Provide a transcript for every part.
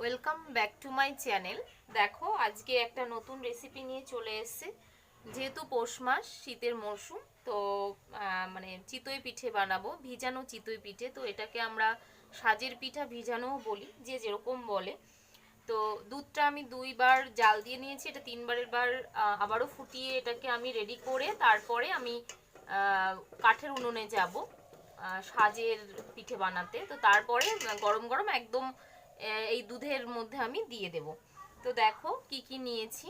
Welcome back to my channel. দেখো, আজকে একটা নতুন রেসিপি নিয়ে চলে এসেছে। যেহেতু পৌষ মাস, শীতের মরশুম, তো মানে চিতই পিঠে বানাবো, ভিজানো চিতই পিঠে। তো এটাকে আমরা সাজের পিঠা ভিজানোও বলি, যে যেরকম বলে। তো দুধটা আমি দুইবার জাল দিয়ে নিয়েছি, এটা তিনবারের বার আবারও ফুটিয়ে এটাকে আমি রেডি করে তারপরে আমি কাঠের উনুনে যাব সাজের পিঠে বানাতে। তো তারপরে, গরম গরম একদম এই দুধের মধ্যে আমি দিয়ে দেব। তো দেখো কি কি নিয়েছি।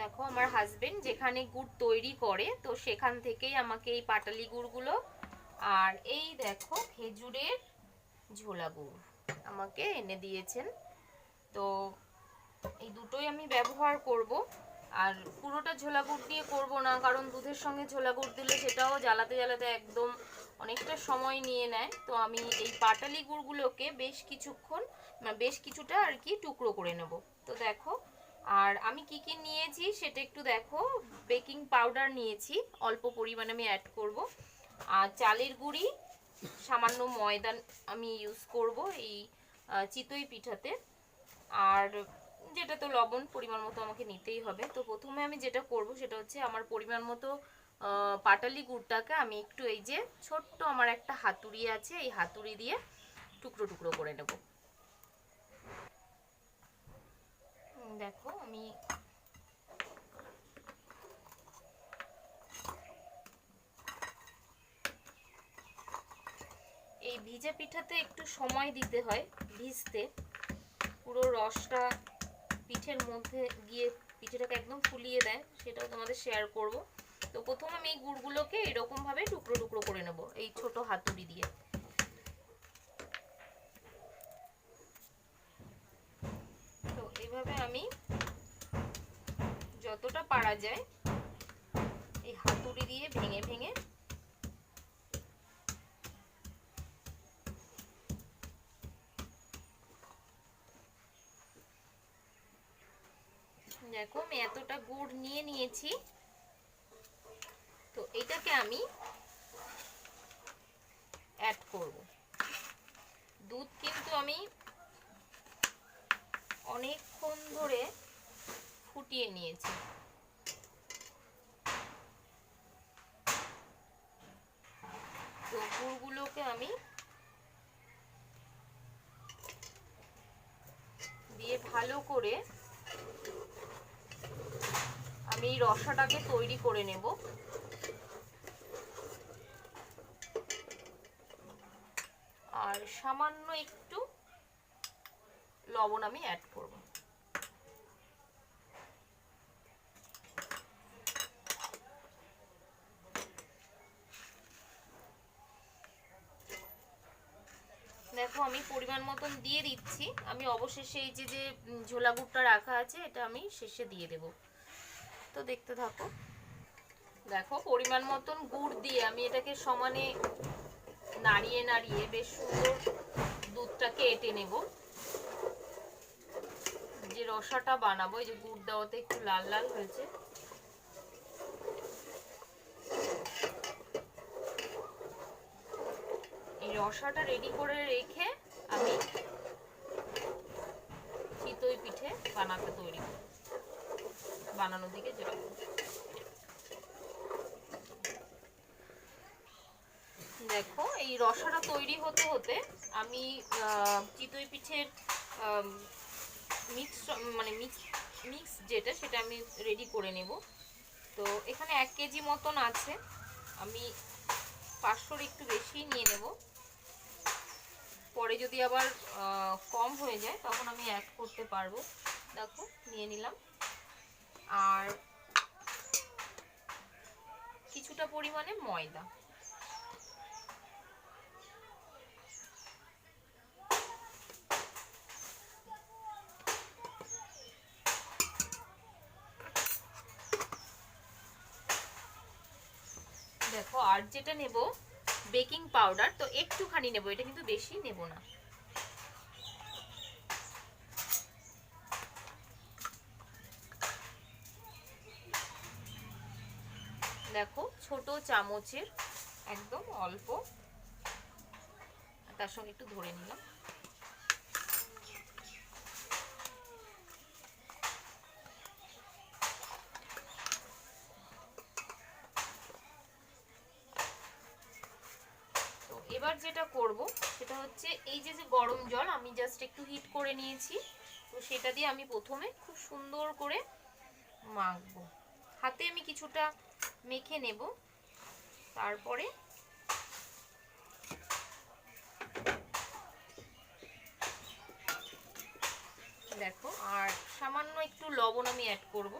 দেখো আমার হাজবেন্ড যেখানে গুড় তৈরি করে, তো সেখান থেকেই আমাকে এই পাটালি গুড়গুলো আর এই দেখো খেজুরের ঝোলা গুড় আমাকে এনে দিয়েছেন। তো এই দুটোই আমি ব্যবহার করব। আর পুরোটা ঝোলা গুড় দিয়ে করব না, কারণ দুধের সঙ্গে ঝোলা গুড় দিলে সেটাও জ্বালাতে জ্বালাতে একদম অনেকটা সময় নিয়ে নেয়। তো আমি এই পাটালি গুড়গুলোকে বেশ কিছুক্ষণ মানে বেশ কিছুটা আর কি টুকরো করে নেব। তো দেখো, আর আমি কি কি নিয়েছি সেটা একটু দেখো। বেকিং পাউডার নিয়েছি, অল্প পরিমাণে আমি অ্যাড করব। আর চালের গুঁড়ি, সামান্য ময়দা আমি ইউজ করব এই চিতই পিঠাতে। আর যেটা তো লবণ পরিমাণ মতো আমাকে নিতেই হবে। তো প্রথমে আমি যেটা করব সেটা হচ্ছে আমার পরিমাণ মতো পাটালি গুড়টাকে আমি একটু এই যে ছোট্ট আমার একটা হাতুড়ি আছে, এই হাতুড়ি দিয়ে টুকরো টুকরো করে নেব। দেখো আমি এই ভিজা পিঠাতে একটু সময় দিতে হয় ভিজতে। পুরো রসটা পিঠের মধ্যে গিয়ে পিঠেটাকে একদম ফুলিয়ে দেয়, সেটাও তোমাদের শেয়ার করব। তো প্রথম আমি এই গুড়গুলোকে এরকম ভাবে টুকরো টুকরো করে নেব, এই ছোট হাতুড়ি দিয়ে। তো এইভাবে আমি যতটা পারা যায় এই হাতুড়ি দিয়ে ভেঙে ভেঙে দেখো আমি এতটা গুড় নিয়ে নিয়েছি। এটাকে আমি অ্যাড করব। দুধ কিন্তু আমি অনেকক্ষণ ধরে ফুটিয়ে নিয়েছি। তো গুড়গুলোকে আমি দিয়ে ভালো করে আমি রসাটাকে তৈরি করে নেব। আর সামান্য একটু লবণ আমি অ্যাড করব। দেখো, আমি পরিমাণ মতন দিয়ে দিচ্ছি। আমি অবশেষে এই যে যে ঝোলা গুড়টা রাখা আছে, এটা আমি শেষে দিয়ে দেব। তো দেখতে থাকো। দেখো, পরিমাণ মতন গুড় দিয়ে আমি এটাকে সমানে নাড়িয়ে নাড়িয়ে বেশ সুন্দর দুধটাকে এঁটে নেব। যে রসাটা বানাবো, এই যে গুড় দেওয়াতে একটু লাল লাল হয়েছে। এই রসাটা রেডি করে রেখে আমি চিতই পিঠে বানাতে তৈরি বানানোর দিকে যাব দেখো, এই রসাটা তৈরি হতে হতে আমি চিতই পিঠের মিক্স মানে মিক্স যেটা সেটা আমি রেডি করে নেব। তো এখানে এক কেজি মতন আছে। আমি পাঁচশোর একটু বেশি নিয়ে নেব। পরে যদি আবার কম হয়ে যায়, তখন আমি অ্যাড করতে পারব। দেখো, নিয়ে নিলাম। আর কিছুটা পরিমাণে ময়দা। দেখো, আর যেটা নেব, বেকিং পাউডার, তো একটুখানি নেব, এটা কিন্তু বেশি নেব না। দেখো, ছোট চামচের, একদম অল্প তার সঙ্গে একটু ধরে নিলাম তো এবার যেটা করব সেটা হচ্ছে এই যে যে গরম জল, আমি জাস্ট একটু হিট করে নিয়েছি। তো সেটা দিয়ে আমি প্রথমে খুব সুন্দর করে মাখবো। হাতে আমি কিছুটা মেখে নেব। তারপরে দেখো, আর সামান্য একটু লবণ আমি অ্যাড করব।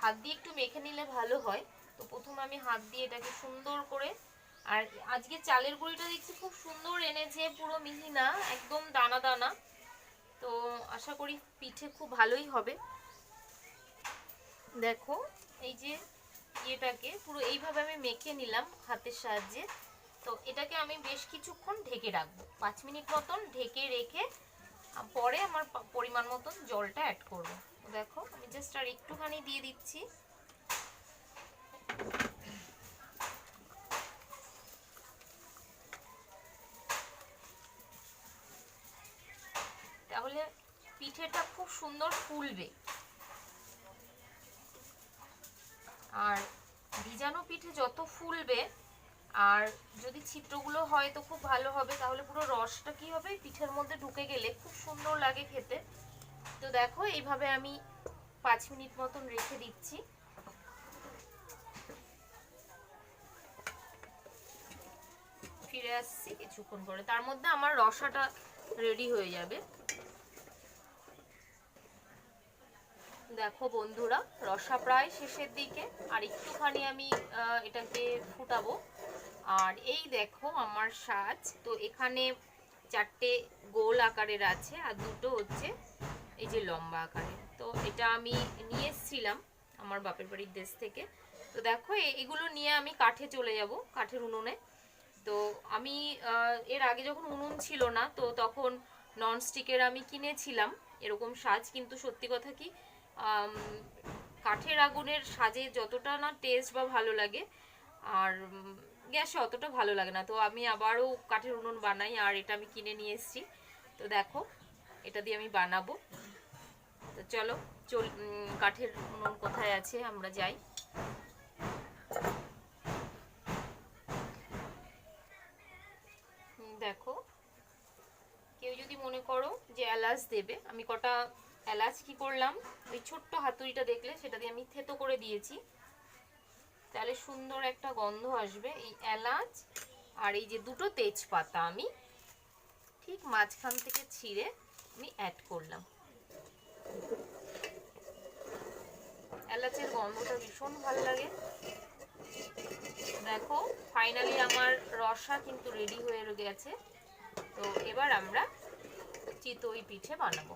হাত দিয়ে একটু মেখে নিলে ভালো হয়। তো প্রথমে আমি হাত দিয়ে এটাকে সুন্দর করে, আর আজকে চালের গুঁড়িটা দেখছি খুব সুন্দর এনেছে, পুরো মিহি না, একদম দানা দানা। তো আশা করি পিঠে খুব ভালোই হবে। দেখো, এই যে ইয়েটাকে পুরো এইভাবে আমি মেখে নিলাম হাতের সাহায্যে। তো এটাকে আমি বেশ কিছুক্ষণ ঢেকে রাখব। পাঁচ মিনিট মতন ঢেকে রেখে পরে আমার পরিমাণ মতন জলটা অ্যাড করব। দেখো, আমি জাস্ট আর একটুখানি দিয়ে দিচ্ছি তাহলে পিঠেটা খুব সুন্দর ফুলবে। আর ভিজানো পিঠে যত ফুলবে, আর যদি ছিদ্রগুলো হয় তো খুব ভালো হবে, তাহলে পুরো রসটা কি হবে? পিঠের মধ্যে ঢুকে গেলে খুব সুন্দর লাগে খেতে। তো দেখো, এইভাবে আমি পাঁচ মিনিট মতন রেখে দিচ্ছি। ফিরে আসছি কিছুক্ষণ পরে। তার মধ্যে আমার রসাটা রেডি হয়ে যাবে। দেখো বন্ধুরা, রসা প্রায় শেষের দিকে, আর একটুখানি আমি এটাকে ফুটাবো। আর এই দেখো আমার সাজ, তো এখানে চারটে গোল আকারের আছে, আর দুটো হচ্ছে এই যে লম্বা আকারের। তো এটা আমি নিয়ে এসেছিলাম আমার বাপের বাড়ির দেশ থেকে। তো দেখো এগুলো নিয়ে আমি কাঠে চলে যাব, কাঠের উনুনে। তো আমি এর আগে যখন উনুন ছিল না, তো তখন ননস্টিকের আমি কিনেছিলাম, এরকম সাজ। কিন্তু সত্যি কথা কি কাঠের আগুনের সাজে যতটা না টেস্ট বা ভালো লাগে, আর গ্যাসে অতটা ভালো লাগে না। তো আমি আবারও কাঠের উনুন বানাই, আর এটা আমি কিনে নিয়ে এসেছি। তো দেখো, এটা দিয়ে আমি বানাবো। তো চলো, চল কাঠের উনুন কোথায় আছে, আমরা যাই। দেখো, কেউ যদি মনে করো যে এলাচ দেবে, আমি কটা এলাচ কি করলাম? ওই ছোট্ট হাতুড়িটা দেখলে সেটা দিয়ে আমি থেতো করে দিয়েছি। তাহলে সুন্দর একটা গন্ধ আসবে। এই এলাচ আর এই যে দুটো তেজপাতা আমি ঠিক মাঝখান থেকে ছিঁড়ে আমি অ্যাড করলাম। এলাচের গন্ধটা ভীষণ ভালো লাগে। দেখো ফাইনালি আমার রসা কিন্তু রেডি হয়ে গেছে। তো এবার আমরা চিতই পিঠে বানাবো।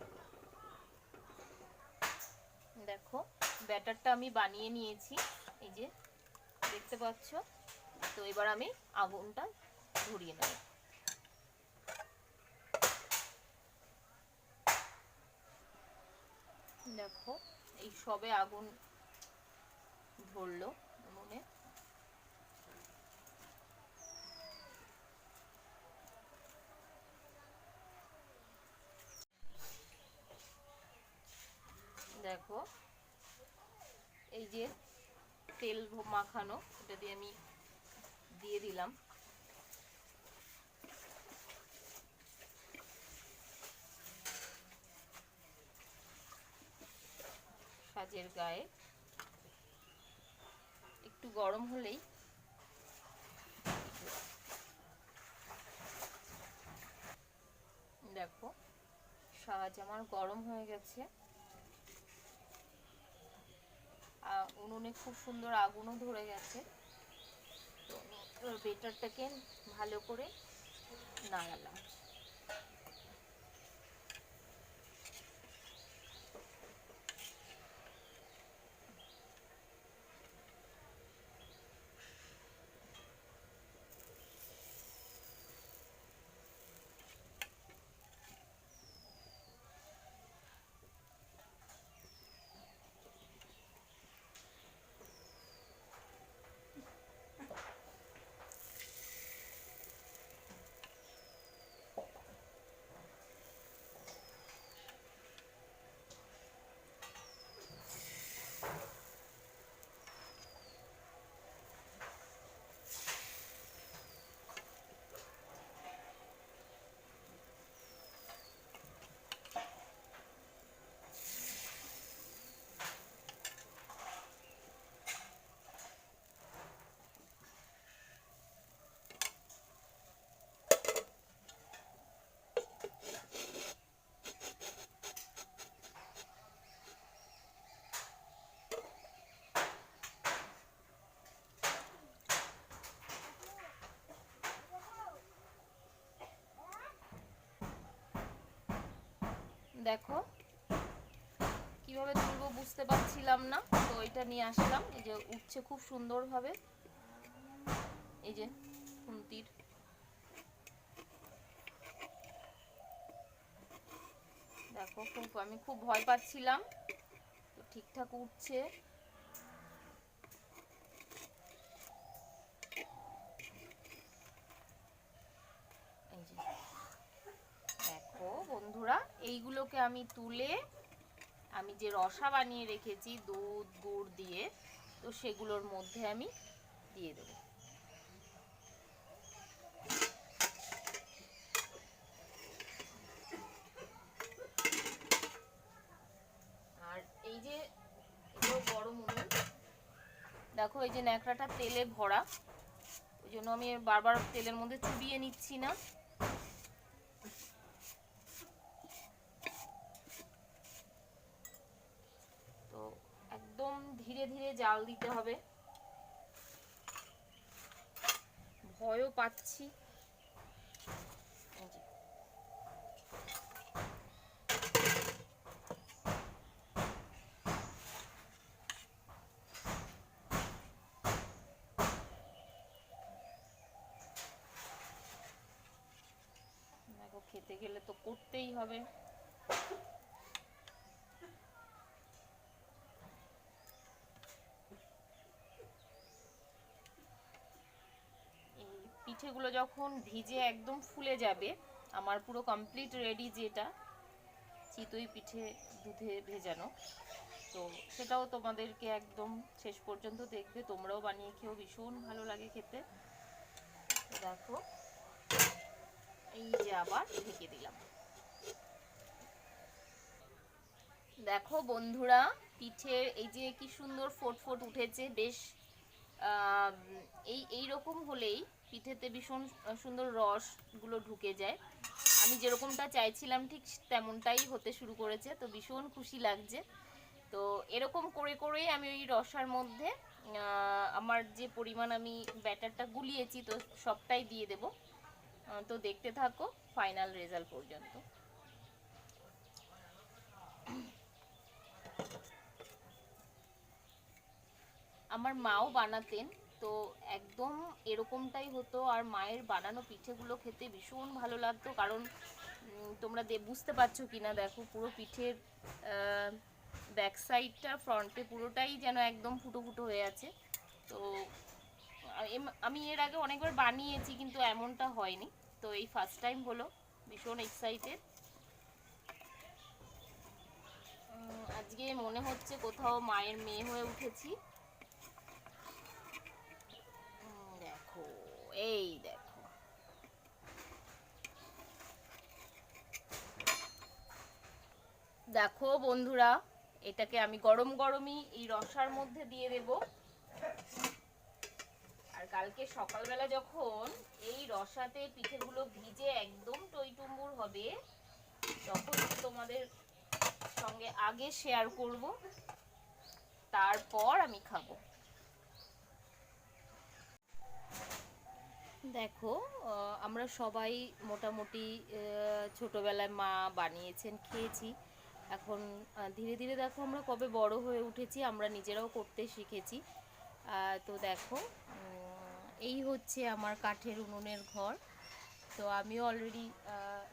দেখো, ব্যাটারটা আমি বানিয়ে নিয়েছি। এই যে, দেখতে পাচ্ছ? তো এবার আমি আগুনটা ধরিয়ে নেব। দেখো, এই সবে আগুন ধরলো উনুনে দেখো এই যে তেল মাখানো এটা দিয়ে আমি দিয়ে দিলাম। সাজের গায়ে। একটু গরম হলেই দেখো, সাজ আমার গরম হয়ে গেছে। উনুনে খুব সুন্দর আগুনও ধরে গেছে। তো বেটারটাকে ভালো করে নাড়ালাম। দেখো। কীভাবে তুলবো বুঝতে পারছিলাম না, তো এটা নিয়ে আসলাম। এই যে উঠছে খুব সুন্দরভাবে। এই যে খুন্তির। দেখো খুব আমি খুব ভয় পাচ্ছিলাম। তো ঠিকঠাক উঠছে এই যে দেখো বন্ধুরা এইগুলোকে আমি তুলে আমি যে রসা বানিয়ে রেখেছি, দুধ, গুড় দিয়ে, তো সেগুলোর মধ্যে আমি দিয়ে দেবো। আর এই যে গরম উনুন, দেখো এই যে ন্যাকড়াটা তেলে ভরা, ওই জন্য আমি বারবার তেলের মধ্যে চুবিয়ে নিচ্ছি না তো একদম ধীরে ধীরে জাল দিতে হবে। ভয়ও পাচ্ছি। খেতে গেলে তো করতেই হবে এই পিঠেগুলো যখন ভিজে একদম ফুলে যাবে, আমার পুরো কমপ্লিট রেডি যেটা, চিতই পিঠে দুধে ভেজানো। তো সেটাও তোমাদেরকে একদম শেষ পর্যন্ত দেখবে, তোমরাও বানিয়ে খেয়েও ভীষণ ভালো লাগে খেতে। দেখো, এই যে আবার ঢেকে দিলাম। দেখো বন্ধুরা, পিঠের এই যে কি সুন্দর ফোট ফোট উঠেছে, বেশ এই এই রকম হলেই পিঠেতে ভীষণ সুন্দর রসগুলো ঢুকে যায়। আমি যেরকমটা চাইছিলাম ঠিক তেমনটাই হতে শুরু করেছে, তো ভীষণ খুশি লাগছে। তো এরকম করে করেই আমি ওই রসার মধ্যে আমার যে পরিমাণ আমি ব্যাটারটা গুলিয়েছি, তো সবটাই দিয়ে দেবো। তো দেখতে থাকো, ফাইনাল রেজাল্ট পর্যন্ত। আমার মাও বানাতেন তো একদম এরকমটাই হতো। আর মায়ের বানানো পিঠেগুলো খেতে ভীষণ ভালো লাগতো। কারণ তোমরা বুঝতে পারছ কিনা, দেখো পুরো পিঠের ব্যাক সাইডটা ফ্রন্টে পুরোটাই যেন একদম ফুটো ফুটো হয়ে আছে। তো আমি এর আগে অনেকবার বানিয়েছি, কিন্তু এমনটা হয়নি। তো এই ফার্স্ট টাইম হলো, ভীষণ এক্সাইটেড আজকে মনে হচ্ছে কোথাও মায়ের মেয়ে হয়ে উঠেছি উম, দেখো এই দেখো। দেখো বন্ধুরা, এটাকে আমি গরম গরমই এই রসার মধ্যে দিয়ে দেব। আর কালকে সকালবেলা যখন এই রসাতে পিঠেগুলো ভিজে একদম টইটুম্বুর হবে, তখন তোমাদের সঙ্গে আগে শেয়ার করব। তারপর আমি খাব। দেখো আমরা সবাই মোটামুটি ছোটবেলায় মা বানিয়েছেন, খেয়েছি। এখন ধীরে ধীরে দেখো আমরা কবে বড় হয়ে উঠেছি, আমরা নিজেরাও করতে শিখেছি। তো দেখো এই হচ্ছে আমার কাঠের উনুনের ঘর। তো আমিও অলরেডি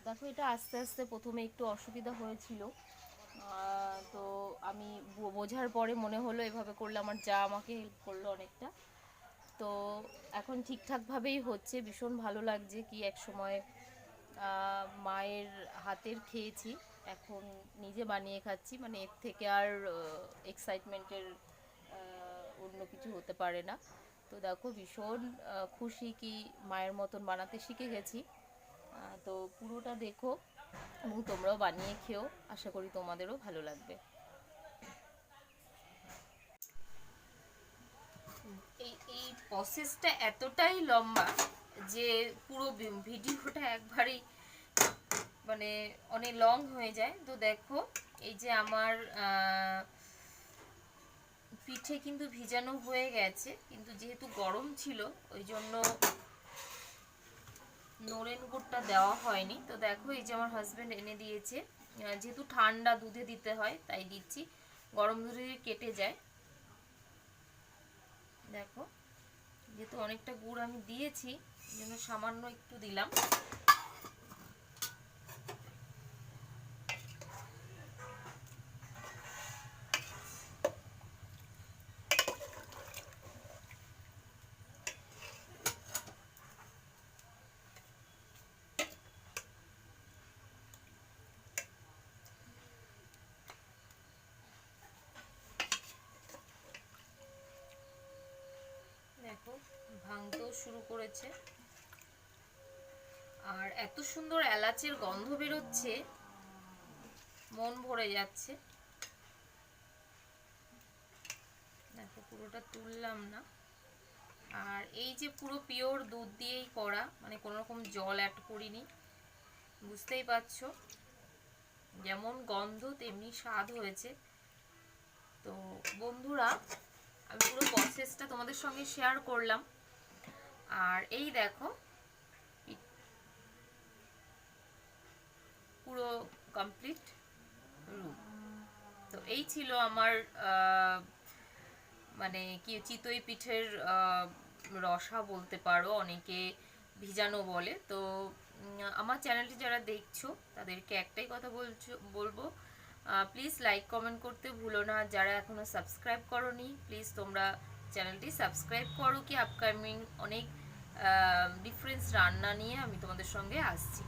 দেখো এটা আস্তে আস্তে প্রথমে একটু অসুবিধা হয়েছিল। তো আমি বোঝার পরে মনে হলো এভাবে করলে আমার যা আমাকে হেল্প করল অনেকটা। তো এখন ঠিকঠাকভাবেই হচ্ছে। ভীষণ ভালো লাগছে কি এক সময় মায়ের হাতের খেয়েছি। এখন নিজে বানিয়ে খাচ্ছি। মানে এর থেকে আর এক্সাইটমেন্টের অন্য কিছু হতে পারে না। তো দেখো ভীষণ খুশি কি মায়ের মতন বানাতে শিখে গেছি। তো পুরোটা দেখো এবং তোমরাও বানিয়ে খেও। আশা করি তোমাদেরও ভালো লাগবে এই এই প্রসেসটা এতটাই লম্বা যে পুরো ভিডিওটা একবারেই মানে অনেক লং হয়ে যায়। তো দেখো, এই যে আমার পিঠে কিন্তু ভিজানো হয়ে গেছে, কিন্তু যেহেতু গরম ছিল, ওই জন্য নরেন গুড়টা দেওয়া হয়নি। তো দেখো, এই যে আমার হাজবেন্ড এনে দিয়েছে যেহেতু ঠান্ডা দুধে দিতে হয়, তাই দিচ্ছি। গরম দুধে কেটে যায়। দেখো। যেহেতু অনেকটা গুড় আমি দিয়েছি জন্য সামান্য একটু দিলাম। দেখো, ভাঙতেও শুরু করেছে। আর এত সুন্দর এলাচের গন্ধ বেরোচ্ছে, মন ভরে যাচ্ছে। দেখো, পুরোটা তুললাম না। আর এই যে পুরো পিওর দুধ দিয়েই করা মানে কোনো রকম জল অ্যাড করিনি, বুঝতেই পারছ? যেমন গন্ধ, তেমনি স্বাদ হয়েছে। তো বন্ধুরা আমি পুরো প্রসেসটা তোমাদের সঙ্গে শেয়ার করলাম। আর এই দেখো, পুরো কমপ্লিট তো এই ছিল আমার মানে কি চিতই পিঠের রসা বলতে পারো, অনেকে ভিজানো বলে। তো আমার চ্যানেলটি যারা দেখছ, তাদেরকে একটাই কথা বলছো, বলব প্লিজ লাইক কমেন্ট করতে ভুলো না। যারা এখনও সাবস্ক্রাইব করনি প্লিজ তোমরা চ্যানেলটি সাবস্ক্রাইব করো। কি আপকামিং অনেক ডিফারেন্স রান্না নিয়ে আমি তোমাদের সঙ্গে আসছি।